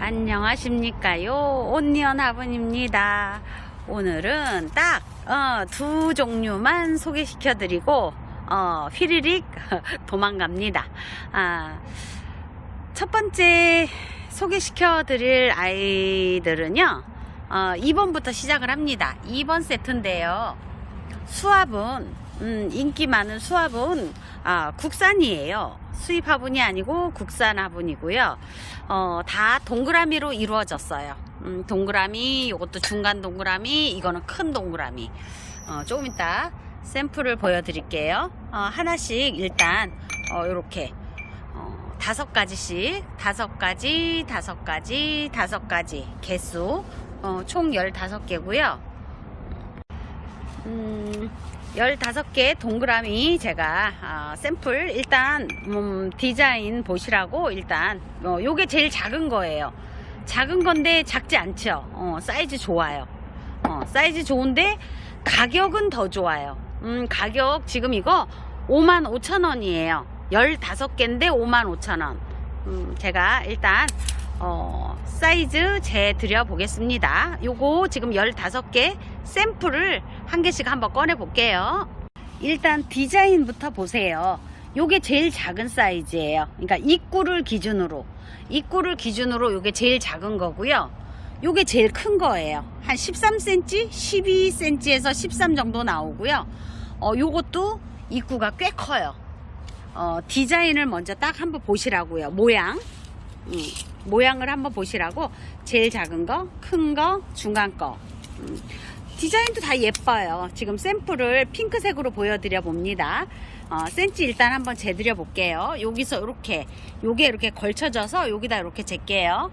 안녕하십니까요. 온니언 화분입니다. 오늘은 딱, 어, 두 종류만 소개시켜 드리고, 어, 휘리릭 도망갑니다. 아, 첫 번째 소개시켜 드릴 아이들은요, 어, 2번부터 시작을 합니다. 2번 세트인데요. 수압은, 음, 인기 많은 수압은, 아, 국산이에요. 수입 화분이 아니고 국산 화분이고요. 어, 다 동그라미로 이루어졌어요. 음, 동그라미, 이것도 중간 동그라미, 이거는 큰 동그라미. 어, 조금 이따 샘플을 보여드릴게요. 어, 하나씩 일단, 어, 요렇게, 어, 다섯 가지씩, 다섯 가지, 다섯 가지, 다섯 가지, 개수, 어, 총 15개고요. 음, 15개 동그라미 제가 아, 샘플 일단 음, 디자인 보시라고 일단 어, 요게 제일 작은 거예요. 작은 건데 작지 않죠? 어, 사이즈 좋아요. 어, 사이즈 좋은데 가격은 더 좋아요. 음, 가격 지금 이거 5만 5천 원이에요. 15개인데 5만 5천 원. 음, 제가 일단 어, 사이즈 재 드려 보겠습니다. 요거 지금 15개 샘플을 한 개씩 한번 꺼내 볼게요. 일단 디자인부터 보세요. 요게 제일 작은 사이즈예요. 그러니까 입구를 기준으로 입구를 기준으로 요게 제일 작은 거고요. 요게 제일 큰 거예요. 한 13cm, 12cm에서 13 정도 나오고요. 어, 요것도 입구가 꽤 커요. 어, 디자인을 먼저 딱 한번 보시라고요. 모양. 음, 모양을 한번 보시라고 제일 작은 거, 큰 거, 중간 거. 음, 디자인도 다 예뻐요. 지금 샘플을 핑크색으로 보여드려 봅니다. 어, 센치 일단 한번 재드려 볼게요. 여기서 이렇게, 요게 이렇게 걸쳐져서 여기다 이렇게 잴게요.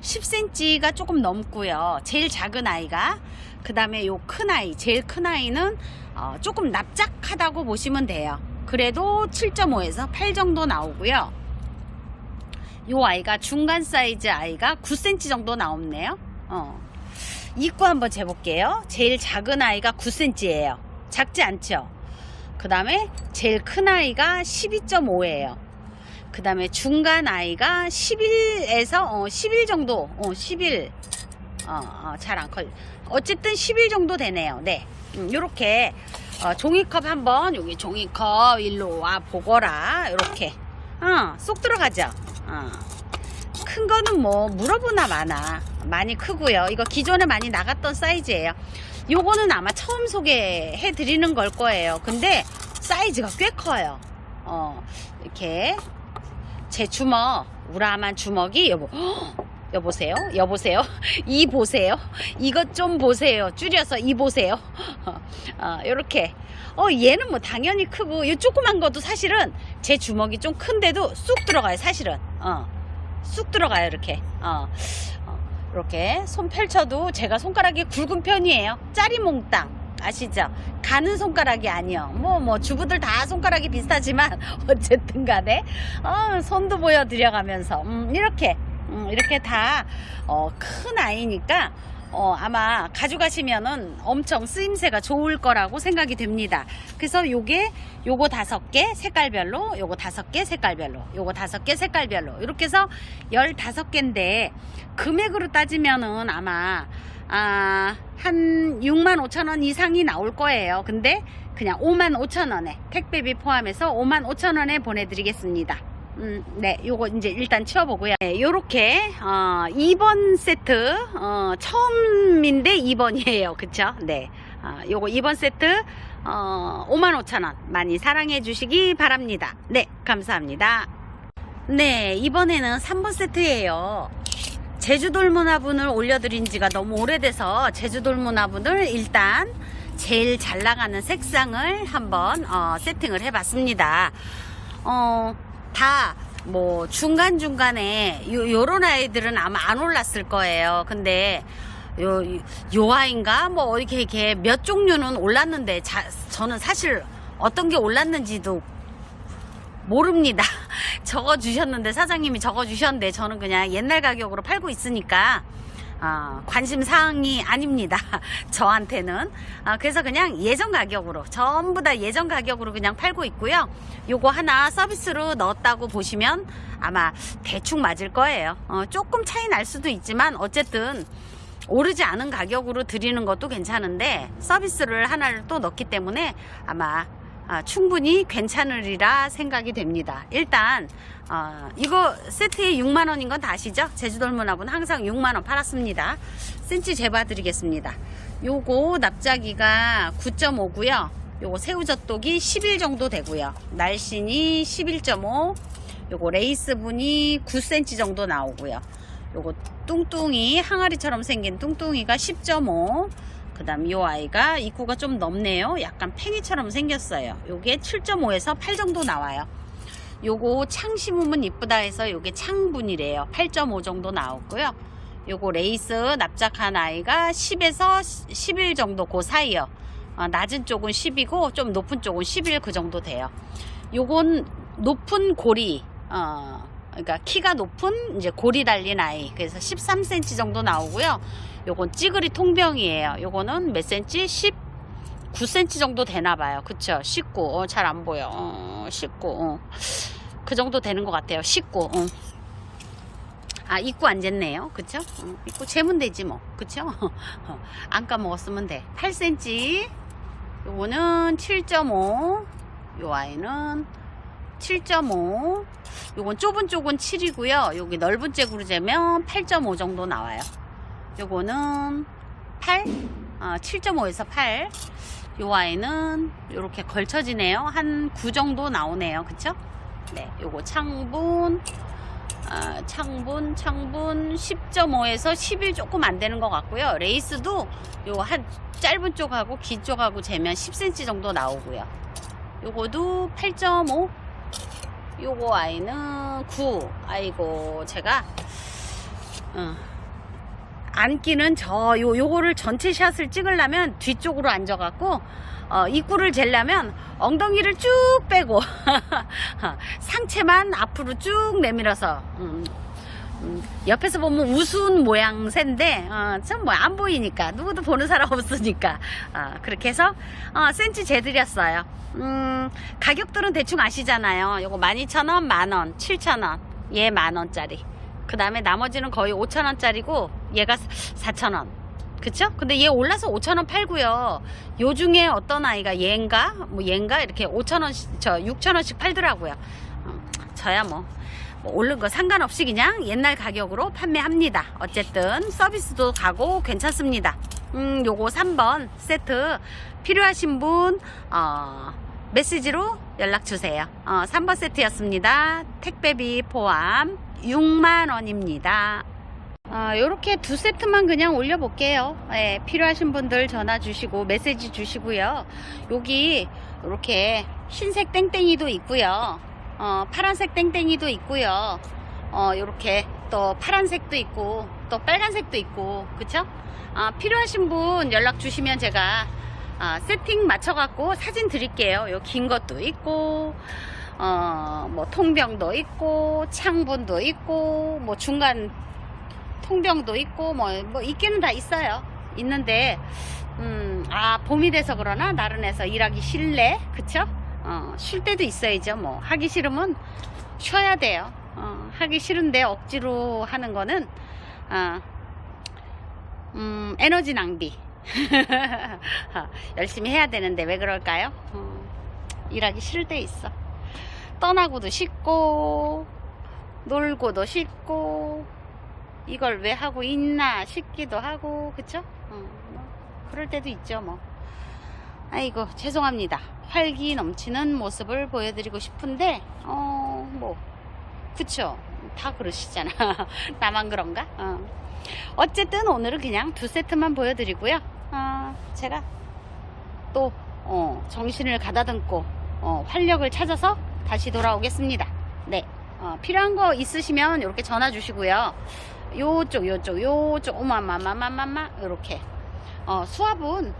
10cm가 조금 넘고요. 제일 작은 아이가. 그 다음에 요 큰 아이, 제일 큰 아이는 어, 조금 납작하다고 보시면 돼요. 그래도 7.5에서 8 정도 나오고요. 요 아이가 중간 사이즈 아이가 9cm 정도 나오네요. 어. 입구 한번 재볼게요. 제일 작은 아이가 9cm예요. 작지 않죠? 그 다음에 제일 큰 아이가 12.5예요. 그 다음에 중간 아이가 11에서 어, 11 정도, 어, 11. 어, 어, 잘안 커. 어쨌든 11 정도 되네요. 네. 음, 요렇게 어, 종이컵 한번 여기 종이컵 일로 와 보거라. 요렇게. 어, 쏙 들어가죠. 어. 큰 거는 뭐 물어보나 마나 많이 크고요. 이거 기존에 많이 나갔던 사이즈예요. 요거는 아마 처음 소개해 드리는 걸 거예요. 근데 사이즈가 꽤 커요. 어, 이렇게 제 주먹 우람한 주먹이 여보 여보세요? 여보세요? 이 보세요? 이것 좀 보세요. 줄여서 이 보세요. 어, 요렇게. 어 얘는 뭐 당연히 크고 이 조그만 것도 사실은 제 주먹이 좀 큰데도 쑥 들어가요 사실은. 어, 쑥 들어가요 이렇게. 어, 어, 이렇게 손 펼쳐도 제가 손가락이 굵은 편이에요. 짜리몽땅. 아시죠? 가는 손가락이 아니요. 뭐, 뭐, 주부들 다 손가락이 비슷하지만, 어쨌든 간에, 어, 손도 보여드려가면서, 음, 이렇게, 음, 이렇게 다, 어, 큰 아이니까, 어, 아마 가져가시면은 엄청 쓰임새가 좋을 거라고 생각이 됩니다. 그래서 요게, 요거 다섯 개 색깔별로, 요거 다섯 개 색깔별로, 요거 다섯 개 색깔별로, 이렇게 해서 열 다섯 개인데, 금액으로 따지면은 아마, 아, 한 6만 5천 원 이상이 나올 거예요. 근데 그냥 5만 5천 원에, 택배비 포함해서 5만 5천 원에 보내드리겠습니다. 음, 네, 요거 이제 일단 치워보고요. 네, 요렇게, 어, 2번 세트, 어, 처음인데 2번이에요. 그쵸? 네. 어, 요거 2번 세트, 어, 5만 5천 원. 많이 사랑해 주시기 바랍니다. 네, 감사합니다. 네, 이번에는 3번 세트예요. 제주돌문화분을 올려드린 지가 너무 오래돼서 제주돌문화분을 일단 제일 잘 나가는 색상을 한번 어, 세팅을 해봤습니다. 어, 다 뭐 중간중간에 요, 요런 아이들은 아마 안 올랐을 거예요. 근데 요, 요 아이인가? 뭐 이렇게, 이렇게 몇 종류는 올랐는데 자, 저는 사실 어떤 게 올랐는지도 모릅니다. 적어 주셨는데 사장님이 적어 주셨는데 저는 그냥 옛날 가격으로 팔고 있으니까 어, 관심 사항이 아닙니다. 저한테는. 아, 그래서 그냥 예전 가격으로 전부 다 예전 가격으로 그냥 팔고 있고요. 요거 하나 서비스로 넣었다고 보시면 아마 대충 맞을 거예요. 어, 조금 차이 날 수도 있지만 어쨌든 오르지 않은 가격으로 드리는 것도 괜찮은데 서비스를 하나를 또 넣기 때문에 아마 아, 충분히 괜찮으리라 생각이 됩니다. 일단 어, 이거 세트에 6만 원인 건다 아시죠? 제주도 문화분 항상 6만 원 팔았습니다. 센치 재봐 드리겠습니다. 요거 납작이가 9.5고요. 요거 새우젓독이 11 정도 되고요. 날씬이 11.5. 요거 레이스 분이 9cm 정도 나오고요. 요거 뚱뚱이 항아리처럼 생긴 뚱뚱이가 10.5. 그 다음 요 아이가 입구가 좀 넓네요. 약간 팽이처럼 생겼어요. 요게 7.5에서 8 정도 나와요. 요거 창 심으면 이쁘다 해서 요게 창분이래요. 8.5 정도 나왔고요. 요거 레이스 납작한 아이가 10에서 11 정도 그 사이요. 어, 낮은 쪽은 10이고 좀 높은 쪽은 11 그 정도 돼요. 요건 높은 고리, 어, 그러니까 키가 높은 이제 고리 달린 아이. 그래서 13cm 정도 나오고요. 요건 찌그리 통병이에요. 요거는 몇 cm? 19cm 정도 되나 봐요. 그쵸? 19. 어, 잘 안 보여. 어, 19. 어. 그 정도 되는 것 같아요. 19. 어. 아, 입구 안 쟀네요. 그쵸? 어, 입구 재면 되지 뭐. 그쵸? 어, 안 까먹었으면 돼. 8cm. 요거는 7.5. 요 아이는 7.5. 요건 좁은 쪽은 7이고요. 여기 넓은 잭으로 재면 8.5 정도 나와요. 요거는 8. 어, 7.5에서 8. 요 아이는 이렇게 걸쳐지네요. 한 9 정도 나오네요. 그쵸? 네, 요거 창분, 아, 창분, 창분 10.5에서 11 조금 안 되는 것 같고요. 레이스도 요 한 짧은 쪽하고 긴 쪽하고 재면 10cm 정도 나오고요. 요거도 8.5. 요거 아이는 9. 아이고, 제가, 어, 앉기는 저, 요, 요거를 전체 샷을 찍으려면 뒤쪽으로 앉아갖고, 어, 입구를 재려면 엉덩이를 쭉 빼고, 상체만 앞으로 쭉 내밀어서, 음, 음, 옆에서 보면 우스운 모양새인데, 어, 참뭐 안 보이니까, 누구도 보는 사람 없으니까, 어, 그렇게 해서, 어, 센치 재드렸어요. 음, 가격들은 대충 아시잖아요. 요거 12,000원, 만원, 7,000원, 얘 만원짜리. 그 다음에 나머지는 거의 5천원짜리고 얘가 4천원 그쵸? 근데 얘 올라서 5천원 팔고요 요 중에 어떤 아이가 얘인가 뭐 얘인가 이렇게 5천원씩 저 6천원씩 팔더라고요 어, 저야 뭐, 뭐 오른 거 상관없이 그냥 옛날 가격으로 판매합니다 어쨌든 서비스도 가고 괜찮습니다 음 요거 3번 세트 필요하신 분 어, 메시지로 연락 주세요. 어, 3번 세트였습니다. 택배비 포함 6만 원입니다. 어, 두 세트만 그냥 올려볼게요. 예, 필요하신 분들 전화 주시고 메시지 주시고요. 여기 이렇게 흰색 땡땡이도 있고요. 어, 파란색 땡땡이도 있고요. 어, 요렇게 또 파란색도 있고 또 빨간색도 있고 그쵸? 어, 필요하신 분 연락 주시면 제가 아, 세팅 맞춰갖고 사진 드릴게요. 요 긴 것도 있고, 어, 뭐, 통병도 있고, 창분도 있고, 뭐, 중간 통병도 있고, 뭐, 뭐, 있기는 다 있어요. 있는데, 음, 아, 봄이 돼서 그러나, 나른해서 일하기 싫네? 그쵸? 어, 쉴 때도 있어야죠. 뭐, 하기 싫으면 쉬어야 돼요. 어, 하기 싫은데 억지로 하는 거는, 어, 음, 에너지 낭비. 열심히 해야 되는데 왜 그럴까요? 어, 일하기 싫을 때 있어. 떠나고도 싶고, 놀고도 싶고, 이걸 왜 하고 있나 싶기도 하고, 그쵸? 어, 뭐, 그럴 때도 있죠, 뭐. 아이고, 죄송합니다. 활기 넘치는 모습을 보여드리고 싶은데, 어, 뭐, 그쵸? 다 그러시잖아. 나만 그런가? 어. 어쨌든 오늘은 그냥 두 세트만 보여드리고요. 아, 제가 또 어, 정신을 가다듬고 어, 활력을 찾아서 다시 돌아오겠습니다. 네, 어, 필요한 거 있으시면 이렇게 전화 주시고요. 요쪽, 요쪽, 요쪽, 오마마마마마마 이렇게 어, 수화분,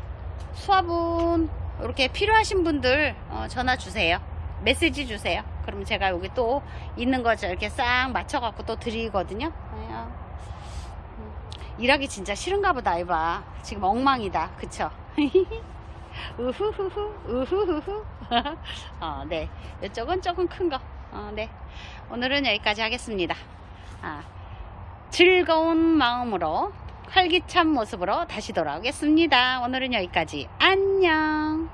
수화분 이렇게 필요하신 분들 어, 전화 주세요. 메시지 주세요. 그럼 제가 여기 또 있는 거 이렇게 싹 맞춰갖고 또 드리거든요. 어, 일하기 진짜 싫은가 보다 이봐. 지금 엉망이다. 그쵸? 우후후후 우후후후. 어, 네. 이쪽은 조금 큰 거. 어, 네. 오늘은 여기까지 하겠습니다. 아, 즐거운 마음으로 활기찬 모습으로 다시 돌아오겠습니다. 오늘은 여기까지. 안녕